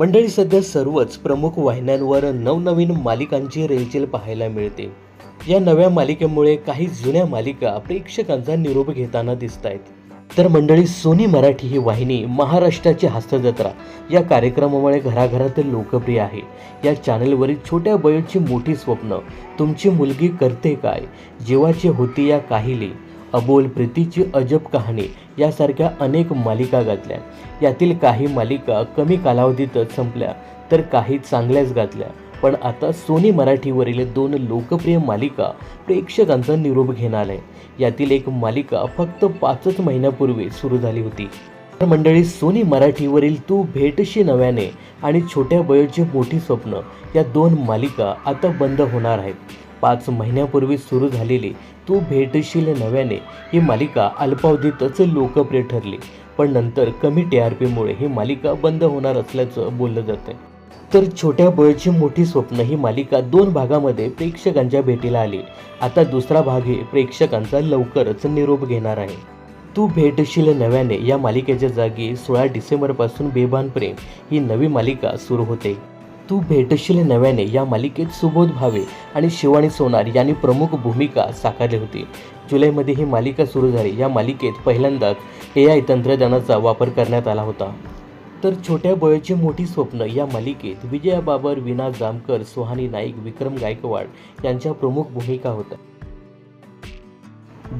मंडळी सध्या सर्वच प्रमुख वाहिन्यांवर नवनवीन मालिकांची रेलचेल पाहायला मिळते. या नव्या मालिकेमुळे काही जुन्या मालिका प्रेक्षकांचा निरोप घेताना दिसत आहेत तर मंडळी सोनी मराठी ही वाहिनी महाराष्ट्राची हस्तजत्रा या कार्यक्रमामुळे घराघरात लोकप्रिय आहे. या चॅनलवरील छोट्या बयोची मोठी स्वप्न तुमची मुलगी करते काय जीवाची होती या काहीली अबोल प्रीतीची अजब कहाणी यासारख्या अनेक मालिका गाजल्या यातील काही मालिका कमी कालावधीतच संपल्या तर काही चांगल्याच गाजल्या पण आता सोनी मराठीवरील दोन लोकप्रिय मालिका प्रेक्षकांचा निरोप घेणार. आहे यातील एक मालिका फक्त पाचच महिन्यापूर्वी सुरू झाली होती. तर मंडळी सोनी मराठीवरील तू भेटशी नव्याने आणि छोट्या बयोचे मोठी स्वप्न या दोन मालिका आता बंद होणार आहेत. पाच महिन्यापूर्वी सुरू झालेली तू भेटशील नव्याने ही मालिका अल्पावधीतच लोकप्रिय ठरली. पण नंतर कमी टी आर पीमुळे ही मालिका बंद होणार असल्याचं बोललं जातं तर छोट्या बळची मोठी स्वप्न ही मालिका दोन भागामध्ये प्रेक्षकांच्या भेटीला आली. आता दुसरा भाग हे प्रेक्षकांचा लवकरच निरोप घेणार आहे. तू भेटशील नव्याने या मालिकेच्या जागी सोळा डिसेंबरपासून बेभान प्रेम ही नवी मालिका सुरू होते. तू भेटशील नव्याने या मालिकेत सुबोध भावे आणि शिवानी सोनार यांनी प्रमुख भूमिका साकारली होती. जुलैमध्ये ही मालिका सुरू झाली. या मालिकेत पहिल्यांदाच ए आय तंत्रज्ञानाचा वापर करण्यात आला होता. तर छोट्या बयाची मोठी स्वप्न या मालिकेत विजया बाबर विना जामकर सुहानी नाईक विक्रम गायकवाड यांच्या प्रमुख भूमिका होत्या.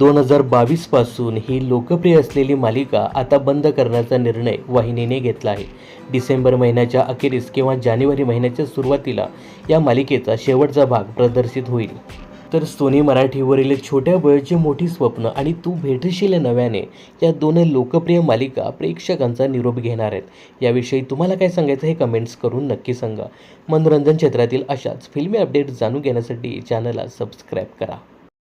दोन हजार बावीसपासून ही लोकप्रिय असलेली मालिका आता बंद करण्याचा निर्णय वाहिनीने घेतला आहे. डिसेंबर महिन्याच्या अखेरीस किंवा जानेवारी महिन्याच्या सुरुवातीला या मालिकेचा शेवटचा भाग प्रदर्शित होईल. तर सोनी मराठीवरील छोट्या बयाची मोठी स्वप्न आणि तू भेटशील नव्याने या दोन लोकप्रिय मालिका प्रेक्षकांचा निरोप घेणार आहेत. याविषयी तुम्हाला काय सांगायचं हे कमेंट्स करून नक्की सांगा. मनोरंजन क्षेत्रातील अशाच फिल्मी अपडेट जाणून घेण्यासाठी चॅनलला सबस्क्राईब करा.